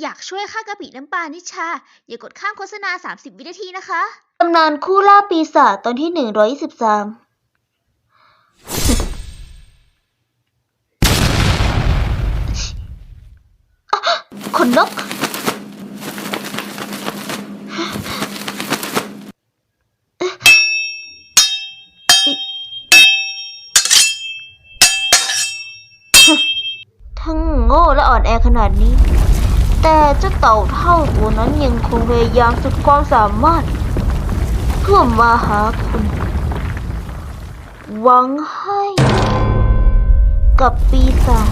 อยากช่วยค่ากะปิน้ำปลานิชา อย่ากดข้ามโฆษณา 30 วินาทีนะคะ ตำนานคู่ล่าปีศาจตอนที่หนึ่งร้อยยี่สิบสามขนนก ทั้งโง่และอ่อนแอขนาดนี้ แต่เจ้าเต่าเท่าตัวนั้นยังคงพยายามสุดความสามารถ เพื่อมาหาคุณ หวังให้ กับปีศาจ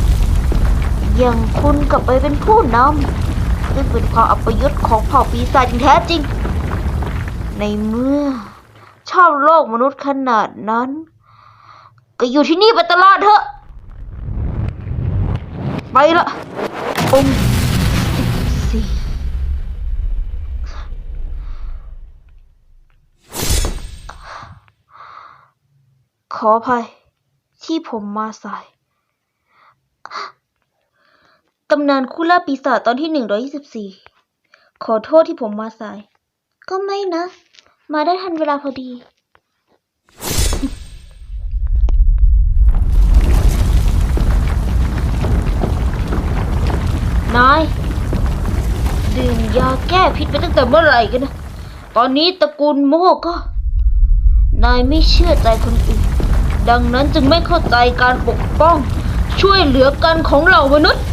อย่างคุณกลับไปเป็นผู้นำซึ่งเป็นความอัปยศของเผ่าปีศาจอย่างแท้จริง ในเมื่อชอบโลกมนุษย์ขนาดนั้น ก็อยู่ที่นี่ไปตลอดเถอะ ไปละองค์ ขออภัย ที่ผมมาสาย ตำนานคู่ล่าปีศาจตอนที่หนึ่งร้อยยี่สิบสี่ขอโทษที่ผมมาสาย ก็ไม่นะ มาได้ทันเวลาพอดี นาย ดื่มยาแก้พิษไปตั้งแต่เมื่อไหร่กันนะ ตอนนี้ตระกูลโม่ก็ นายไม่เชื่อใจคนอื่น ดังนั้นจึงไม่เข้าใจการปกป้องช่วยเหลือกันของเหล่ามนุษย์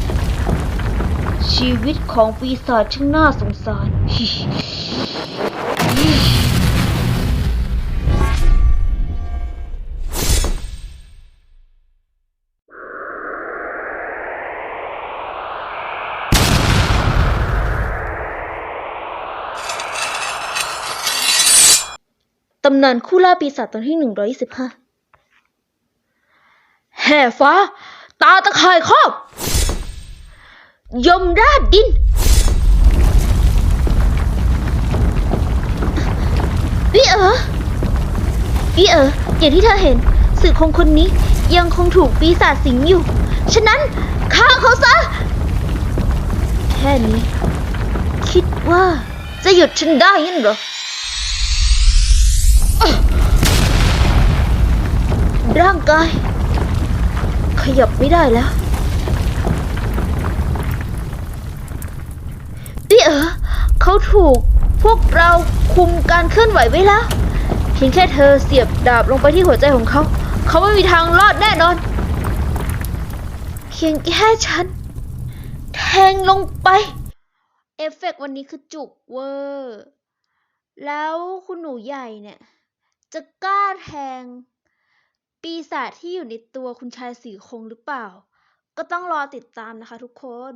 ชีวิตของปีศาจช่างน่าสงสาร ตำนานคู่ล่าปีศาจตอนที่หนึ่งร้อยสิบห้า แห่ฟ้า ตาตะข่ายครอบ ยมราดดินพี่เออพี่เอออย่างที่เธอเห็น สื่อคงคนนี้ยังคงถูกปีศาจสิงอยู่ ฉะนั้นฆ่าเขาซะ แค่นี้ คิดว่าจะหยุดฉันได้ยันเหรอร่างกาย ยับไม่ได้แล้วพี่เอ๋อเขาถูกพวกเราคุมการเคลื่อนไหวไว้แล้ว เพียงแค่เธอเสียบดาบลงไปที่หัวใจของเขา เขาไม่มีทางรอดแน่นอน เพียงแค่ฉัน แทงลงไป เอฟเฟกต์วันนี้คือจุกเวอร์ แล้วคุณหนูใหญ่เนี่ย จะกล้าแทง ปีศาจที่อยู่ในตัวคุณชายสีคงหรือเปล่า ก็ต้องรอติดตามนะคะทุกคน